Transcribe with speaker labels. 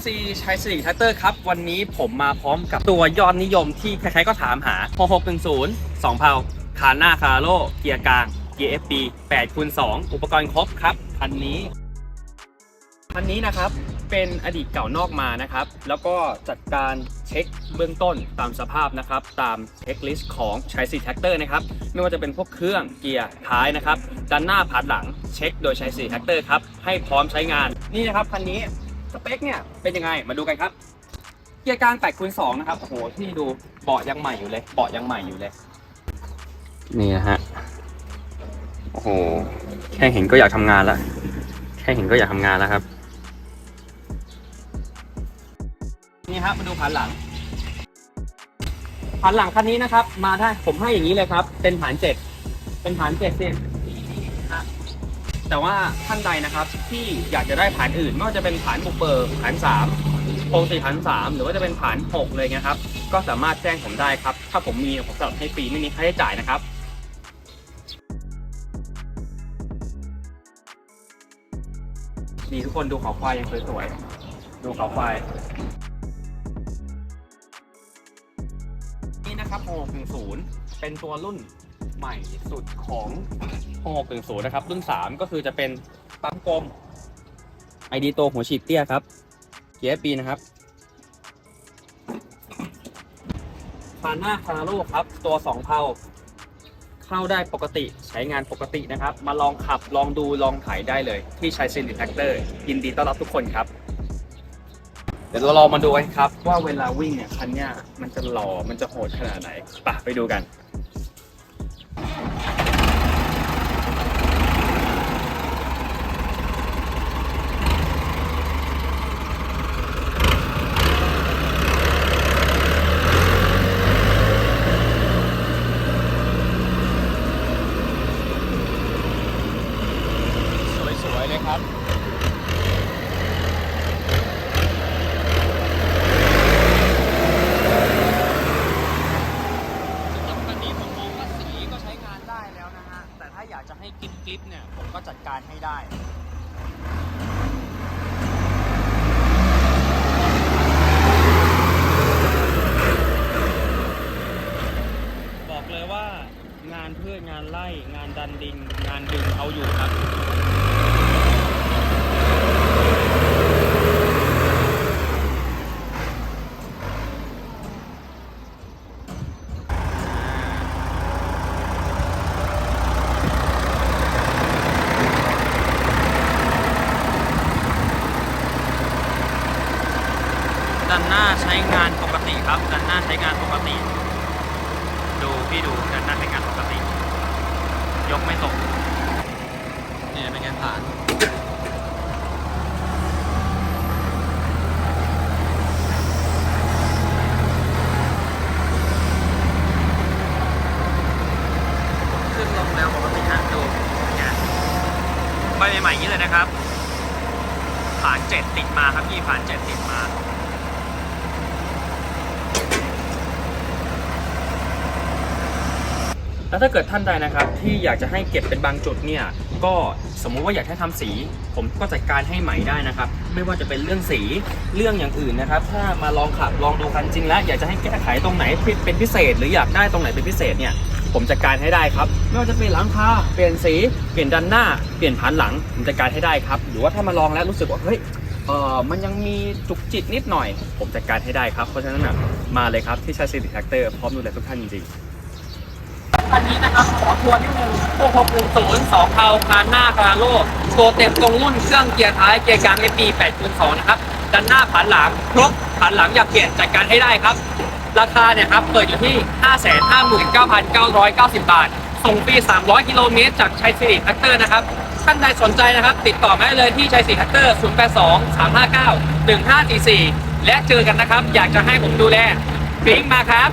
Speaker 1: FC ชัยสิริแท็กเตอร์ครับ วันนี้ผมมาพร้อมกับตัวยอดนิยมที่ใครๆก็ถามหา 6610 2เพาคาน่าคาโร่เกียร์กลาง เกียร์ FP 8คูณ2อุปกรณ์ครบครับ คันนี้ คันนี้นะครับเป็นอดีตเก่านอกมานะครับ แล้วก็จัดการเช็คเบื้องต้นตามสภาพนะครับ ตามเช็คลิสต์ของชัยสิริแท็กเตอร์นะครับ ไม่ว่าจะเป็นพวกเครื่องเกียร์ท้ายนะครับด้านหน้าผ่านหลังเช็คโดยชัยสิริแท็กเตอร์ครับ ให้พร้อมใช้งานนี่นะครับคันนี้ สเปคเนี่ยเป็นยังไงมาดูกันครับ เกียร์กลาง8คูณ2นะครับโอ้โหที่ดูเบาะยังใหม่อยู่เลยเบาะยังใหม่อยู่เลย นี่นะฮะ โอ้โห แค่เห็นก็อยากทำงานแล้วแค่เห็นก็อยากทำงานแล้วครับ นี่ครับมาดูผ่านหลังผ่านหลังคันนี้นะครับ มาได้ผมให้อย่างนี้เลยครับ เป็นผ่านเจ็ดเป็นผ่านเจ็ดเซน แต่ว่าท่านใดนะครับที่อยากจะได้ผ่านอื่นไม่ว่าจะเป็นผ่านบุกเบิกผ่านสามโครสี่ผ่านสามหรือว่าจะเป็นผ่านหกเลยนะครับ ก็สามารถแจ้งผมได้ครับ ถ้าผมมีผมสำหรับให้ฟรีไม่มีค่าใช้จ่ายนะครับนี่ทุกคนดูเขาควายยังสวยๆ ดูเขาควายนี่นะครับ610เป็นตัวรุ่น ใหม่สุดของ610นะครับ รุ่น 3 ก็คือจะเป็นปั๊มกลมไอดีโตหัวฉีดเตี้ยครับ เกียร์ปีนะครับฟาน่าคาราโลครับ ตัว 2 เพาเข้าได้ปกติใช้งานปกตินะครับ มาลองขับลองดูลองถ่ายได้เลย ที่ใช้ซิลิแท็กเตอร์ยินดีต้อนรับทุกคนครับ เดี๋ยวเราลองมาดูกันครับ ว่าเวลาวิ่งเนี่ยคันเนี้ยมันจะหล่อมันจะโหดขนาดไหนไปะไปดูกัน สวย ๆ เลยครับ สำหรับคันนี้ผมมองว่าสีก็ใช้งานได้แล้วนะฮะ แต่ถ้า อยากจะให้กริบกริบเนี่ย ผมก็จัดการให้ได้บอกเลยว่างานพืชงานไร่งานดันดิน งานดึงเอาอยู่ครับ ด้านหน้าใช้งานปกติครับด้านหน้าใช้งานปกติ ดูพี่ดูด้านหน้าใช้งานปกติ ยกไม่ตกนี่เป็นการผ่านขึ้นลงแล้วปกติฮะดูเนี่ยใบใหม่ๆอย่างนี้เลยนะครับผ่านเจ็ดติดมาครับพี่ผ่านเจ็ดติดมา แล้วถ้าเกิดท่านใดนะครับที่อยากจะให้เก็บเป็นบางจุดเนี่ยก็สมมุติว่าอยากให้ทำสี ผมก็จัดการให้ใหม่ได้นะครับ ไม่ว่าจะเป็นเรื่องสีเรื่องอย่างอื่นนะครับ ถ้ามาลองขับลองดูคันจริงแล้วอยากจะให้แก้ไขตรงไหนเป็นพิเศษ หรืออยากได้ตรงไหนเป็นพิเศษเนี่ยผมจัดการให้ได้ครับ ไม่ว่าจะเปลี่ยนหลังคาเปลี่ยนสีเปลี่ยนด้านหน้าเปลี่ยนผานหลังผมจัดการให้ได้ครับ หรือว่าถ้ามาลองแล้วรู้สึกว่าเฮ้ยเออมันยังมีจุกจิกนิดหน่อย ผมจัดการให้ได้ครับเพราะฉะนั้นนะมาเลยครับที่ชาซิลิแท็กเตอร์พร้อมดูแลทุกท่านจริงๆ คันนี้นะครับขอทวนนิดนึง6610 2เพาคานหน้าคาราโลตัวเต็มตรงรุ่นเครื่องเกียร์ท้ายเกียร์กลาง FP 8คูณ2นะครับด้านหน้าผันหลังครบผันหลังอยากเปลี่ยนจัดการให้ได้ครับ ราคาเนี่ยครับเปิดอยู่ที่ 559,990 บาท ส่งฟรี 300 กิโลเมตรจากชัยสิริแท็กเตอร์นะครับท่านใดสนใจนะครับ ติดต่อมาได้เลยที่ชัยสิริแท็กเตอร์ 082 359 1544 และเจอกันนะครับ อยากจะให้ผมดูแลฟิงมาครับ